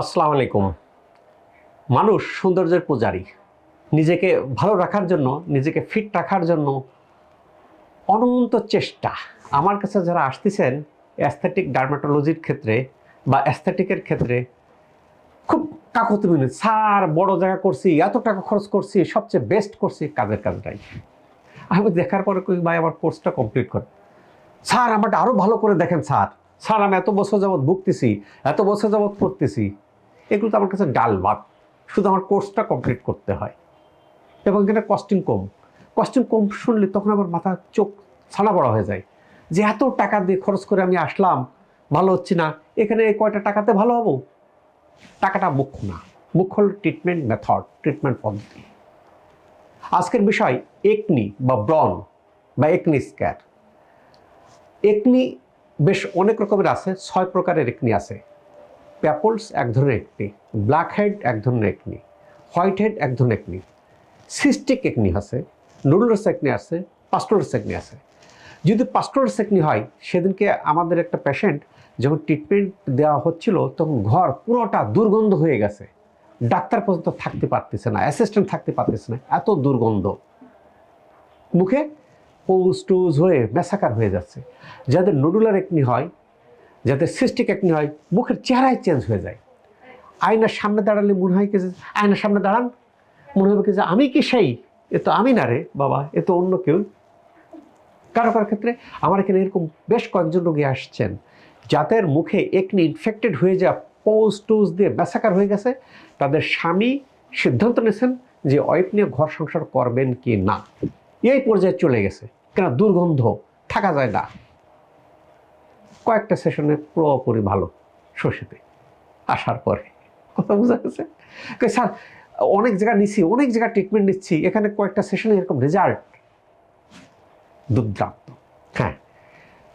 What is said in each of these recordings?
আসসালামু আলাইকুম। মানুষ সৌন্দর্যের পূজারী। নিজেকে ভালো রাখার জন্য, নিজেকে ফিট রাখার জন্য অনন্ত চেষ্টা। আমার কাছে যারা আসতেছেন অ্যাস্থেটিক ডার্মাটোলজির ক্ষেত্রে বা অ্যাস্থেটিকের ক্ষেত্রে খুব কাকতি মিনিট স্যার, বড় জায়গা করছি, এত টাকা খরচ করছি, সবচেয়ে বেস্ট করছি কাজের কাজটাই। আমি দেখার পরে কই, ভাই, আমার কোর্সটা কমপ্লিট কর। স্যার, আমারটা আরও ভালো করে দেখেন, স্যার। স্যার, আমি এত বছর যাবৎ ভুগতেছি, এত বছর যাবৎ পড়তেছি এগুলো তো আমার কাছে ডাল ভাত। শুধু আমার কোর্সটা কমপ্লিট করতে হয়। এবং এখানে কস্টিং কম। কস্টিং কম শুনলে তখন আমার মাথা চোখ ছানা বড়া হয়ে যায়। যে এত টাকা দিয়ে খরচ করে আমি আসলাম, ভালো হচ্ছে না। এখানে এই কয়টা টাকাতে ভালো হব? টাকাটা মুখ্য না। মুখ্য হল ট্রিটমেন্ট মেথড ট্রিটমেন্ট পদ্ধতি। আজকের বিষয় একনি বা ব্রন বা একনি স্ক্যার একনি বেশ অনেক রকমের আছে, ছয় প্রকারের একনি আছে। প্যাপলস এক ধরনের একনি, ব্ল্যাক হেড এক ধরনের একনি, হোয়াইট হেড এক ধরনের একনি, সিস্টিক একনি আছে, নুডলস একনি আছে পাস্টোরস একনি আছে। যদি পাস্টোরস একনি হয়, সেদিনকে আমাদের একটা পেশেন্ট যখন ট্রিটমেন্ট দেওয়া হচ্ছিল, তখন ঘর পুরোটা দুর্গন্ধ হয়ে গেছে। ডাক্তার পর্যন্ত থাকতে পারতেছে না অ্যাসিস্ট্যান্ট থাকতে পারতেছে না, এত দুর্গন্ধ। মুখে পৌজ টুজ হয়ে মেসাকার হয়ে যাচ্ছে। যাদের নুডুলার একনি হয় যাদের সিস্টিক একনি হয়, মুখের চেহারাই চেঞ্জ হয়ে যায়। আয়নার সামনে দাঁড়ালে মনে হয় কি যে, আয়নার সামনে দাঁড়ান। মনে হবে কি যে, আমি কি সেই? এ তো আমি না রে, বাবা, এ তো অন্য কেউ। কারও কারও ক্ষেত্রে আমার এখানে এরকম বেশ কয়েকজন রোগী আসছেন, যাদের মুখে একনি ইনফেক্টেড হয়ে যা পোজ টুজ দিয়ে ব্যাসাকার হয়ে গেছে। তাদের স্বামী সিদ্ধান্ত নিয়েছেন যে ওয়াইফ নিয়ে ঘর সংসার করবেন কি না। এই পর্যায়ে চলে গেছে। কেন? দুর্গন্ধ, থাকা যায় না। কয়েকটা সেশনে পুরোপুরি ভালো শশীতে আসার পরে। কথা বোঝা গেছে? স্যার, অনেক জায়গা নিচ্ছি অনেক জায়গা ট্রিটমেন্ট নিচ্ছি, এখানে কয়েকটা সেশনে এরকম রেজাল্ট দুর্দান্ত। হ্যাঁ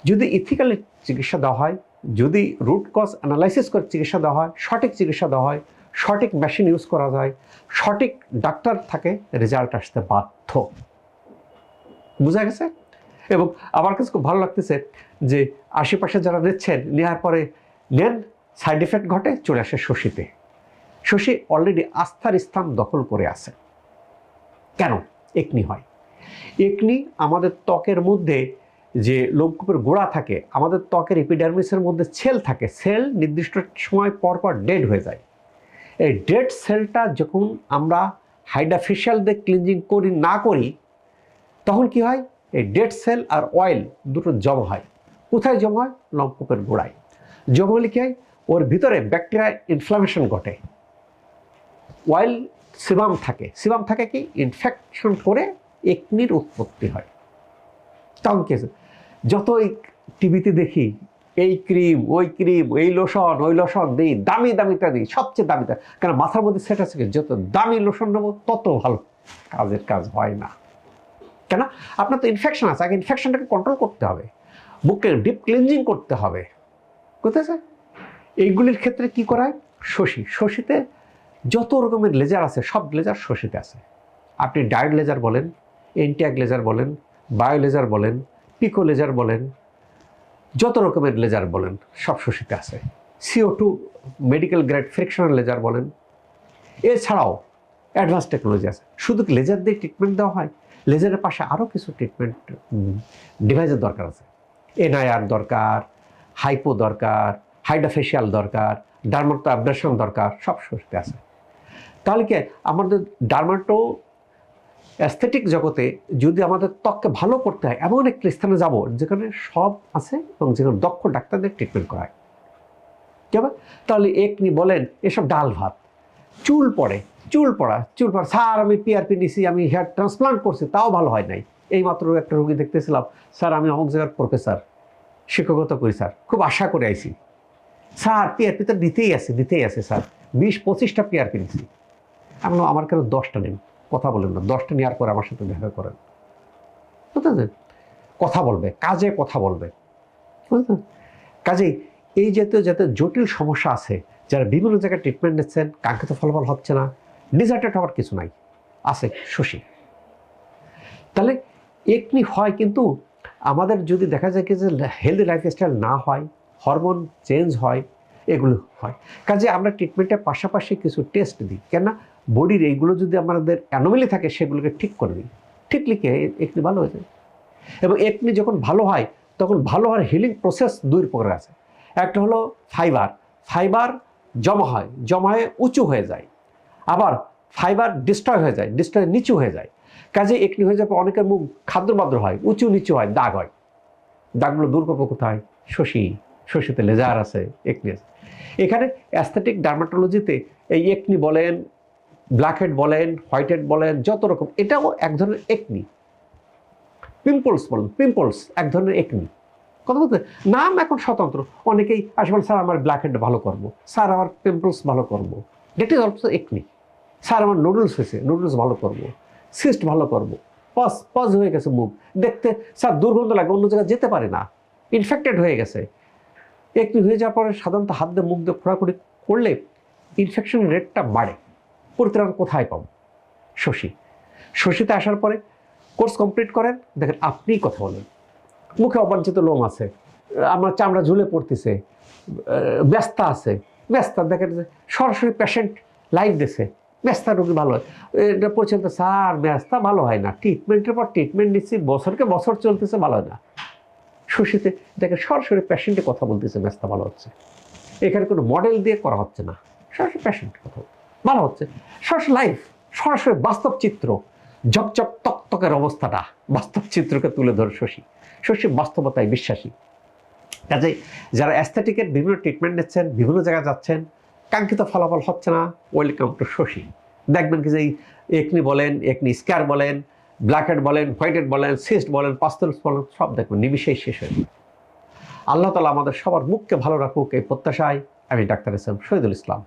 যদি ইথিক্যালি চিকিৎসা দেওয়া হয়, যদি রুট কজ অ্যানালাইসিস করে চিকিৎসা দেওয়া হয়, সঠিক চিকিৎসা দেওয়া হয়, সঠিক মেশিন ইউজ করা যায়, সঠিক ডাক্তার থাকে রেজাল্ট আসতে বাধ্য। বোঝা গেছে? এবং আমার কাছে খুব ভালো লাগতেছে যে আশেপাশে যারা নিচ্ছেন নেওয়ার পরে নেন সাইড এফেক্ট ঘটে, চলে আসে শশীতে। শশী অলরেডি আস্থার স্থান দখল করে আছে। কেন? একনি হয়। একনি আমাদের ত্বকের মধ্যে যে লোমকূপের গোড়া থাকে, আমাদের ত্বকের এপিডার্মিসের মধ্যে সেল থাকে। সেল নির্দিষ্ট সময় পর পর ডেড হয়ে যায়। এই ডেড সেলটা যখন আমরা হাইড্রাফেশিয়াল দিয়ে ক্লিনজিং করি, না করি, তখন কি হয়? এই ডেড সেল আর অয়েল দুটো জমা হয়। কোথায় জমা হয়? লম্পকূপের গোড়ায়। জমা হলে কি ওর ভিতরে ব্যাকটেরিয়া ইনফ্লামেশন ঘটে। অয়েল সিবাম থাকে। সিবাম থাকে কি? ইনফেকশন করে একনির উৎপত্তি হয়। তখন কি? যত এই টিভিতে দেখি, এই ক্রিম, ওই ক্রিম, এই লোশন ওই লোশন দিই, দামি দামিটা দিই, সবচেয়ে দামিটা কেন? মাথার মধ্যে সেটা আছে যত দামি লোশন নেব, তত ভালো কাজের কাজ হয় না। কেন? আপনার তো ইনফেকশন আছে, আগে ইনফেকশনটাকে কন্ট্রোল করতে হবে। বুককে ডিপ ক্লিনজিং করতে হবে। কোথায় এইগুলির ক্ষেত্রে কি করায় শশী। শশীতে যত রকমের লেজার আছে, সব লেজার শশীতে আছে। আপনি ডায়েট লেজার বলেন এন্টিয়াক লেজার বলেন বায়ো লেজার বলেন পিকো লেজার বলেন, যত রকমের লেজার বলেন, সব শশীতে আছে। CO two medical grade fractional laser বলেন। এছাড়াও অ্যাডভান্স টেকনোলজি আছে। শুধু লেজার দিয়ে ট্রিটমেন্ট দেওয়া হয়? লেজারের পাশে আরও কিছু ট্রিটমেন্ট ডিভাইসের দরকার আছে। এনআইআর দরকার হাইপো দরকার হাইড্রাফেশিয়াল দরকার ডার্মাটো অ্যাব্রেশন দরকার, সব শরীরে আছে। তাহলে কি আমাদের ডার্মাটো অ্যাস্থেটিক জগতে যদি আমাদের ত্বককে ভালো করতে হয়, এমন একটি স্থানে যাব যেখানে সব আছে এবং যেখানে দক্ষ ডাক্তারদের ট্রিটমেন্ট করা হয়। কেমন? তাহলে একনি বলেন, এসব ডাল ভাত, চুল পড়ে চুল পড়া চুল পড়া। স্যার, আমি পিআরপি নিছি, আমি হেয়ার ট্রান্সপ্লান্ট করছি, তাও ভালো হয় নাই। এই মাত্র একটা রোগী দেখতেছিলাম। স্যার, আমি অমুক জায়গার প্রফেসর শিক্ষকতা করি, স্যার। খুব আশা করে আইছি। স্যার পিআরপি তো দিতেই আছে দিতেই আছে, স্যার। বিশ পঁচিশটা পিআরপি নিছি। আমি আমার কেন দশটা নিন কথা বলেন না। দশটা নেওয়ার পরে আমার সাথে দেখা করেন। বুঝতেছেন কথা বলবে, কাজে কথা বলবে। বুঝলেন? কাজেই এই জাতীয় যাতে জটিল সমস্যা আছে, যারা বিভিন্ন জায়গায় ট্রিটমেন্ট নিচ্ছেন, কাঙ্ক্ষিত ফলাফল হচ্ছে না ডিজার্টেড হওয়ার কিছু নাই। আছে, শশী। তাহলে একনি হয় কিন্তু আমাদের যদি দেখা যায় কি যে হেলদি লাইফস্টাইল না হয় হরমোন চেঞ্জ হয়, এগুলো হয়। কাজে আমরা ট্রিটমেন্টের পাশাপাশি কিছু টেস্ট দিই। কেন বডির এইগুলো যদি আমাদের অ্যানোমেলি থাকে, সেগুলোকে ঠিক করে দিই। ঠিক লিখে একনি ভালো হয়ে যায়। এবং একনি যখন ভালো হয়, তখন ভালো হওয়ার হিলিং প্রসেস দুই প্রকার আছে। একটা হলো ফাইবার ফাইবার জমা হয় জমা হয়ে উঁচু হয়ে যায়। আবার ফাইবার ডিস্ট্রয় হয়ে যায় ডিস্ট্রয় নিচু হয়ে যায়। কাজে একনি হয়ে পর অনেকের মুখ খাদ্যবাদ্র হয়, উঁচু নিচু হয়, দাগ হয়। দাগগুলো দূর করব কোথায়? শশী, শশীতে লেজার আছে একনি আছে। এখানে অ্যাস্থেটিক ডার্মাটোলজিতে এই একনি বলেন ব্ল্যাক হেড বলেন হোয়াইট হেড বলেন, যত রকম, এটাও এক ধরনের একনি পিম্পলস বলেন পিম্পলস এক ধরনের একনি কথা বলতে, নাম এখন স্বতন্ত্র। অনেকেই আসে বলে, স্যার, আমার ব্ল্যাক হেড ভালো করব। স্যার, আমার পিম্পলস ভালো করব। That is also acne sir, আমার নুডলস হয়েছে। নুডলস ভালো করব। সিস্ট ভালো করব। পজ পজ হয়ে গেছে মুখ। দেখতে, স্যার, দুর্গন্ধ লাগে, অন্য জায়গায় যেতে পারে না। ইনফেক্টেড হয়ে গেছে। একটু হয়ে যাওয়ার পরে সাধারণত হাত দিয়ে মুখ দিয়ে খোঁড়াখুড়ি করলে ইনফেকশনের রেটটা বাড়ে। পরিত্রাণ কোথায় পাবো? শশী। শশীতে আসার পরে কোর্স কমপ্লিট করেন। দেখেন, আপনিই কথা বলেন। মুখে অবাঞ্ছিত লোম আছে। আমার চামড়া ঝুলে পড়তেছে। ব্যস্তা আছে। ব্যস্তা, দেখেন সরাসরি পেশেন্ট লাইভ দিছে। ব্যস্তা রোগী ভালো হয়। এটা পর্যন্ত স্যার ব্যস্তা ভালো হয় না। ট্রিটমেন্টের পর ট্রিটমেন্ট নিচ্ছি, বছরকে বছর চলতেছে, ভালো হয় না। শশীতে দেখে সরাসরি পেশেন্টে কথা বলতেছে, ব্যস্তা ভালো হচ্ছে। এখানে কোনো মডেল দিয়ে করা হচ্ছে না। সরাসরি পেশেন্ট কথা ভালো হচ্ছে। সরাসরি লাইফ সরাসরি বাস্তব চিত্র, ঝকঝক তকতকের অবস্থাটা বাস্তব চিত্রকে তুলে ধরে শশী। শশী বাস্তবতায় বিশ্বাসী। কাজে যারা অ্যাস্থেটিকের বিভিন্ন ট্রিটমেন্ট নিচ্ছেন, বিভিন্ন জায়গায় যাচ্ছেন কাঙ্ক্ষিত ফলাফল হচ্ছে না। ওয়েলকাম টু শশী দেখবেন কি যে একনি বলেন, একনি স্ক্যার বলেন ব্ল্যাক হেড বলেন হোয়াইট হেড বলেন সিস্ট বলেন পাস্তলস বলেন, সব দেখবেন নিমিশেই শেষ হয়ে আল্লাহ তালা আমাদের সবার মুখকে ভালো রাখুক এই প্রত্যাশায় আমি doctor S M Shahidul Islam.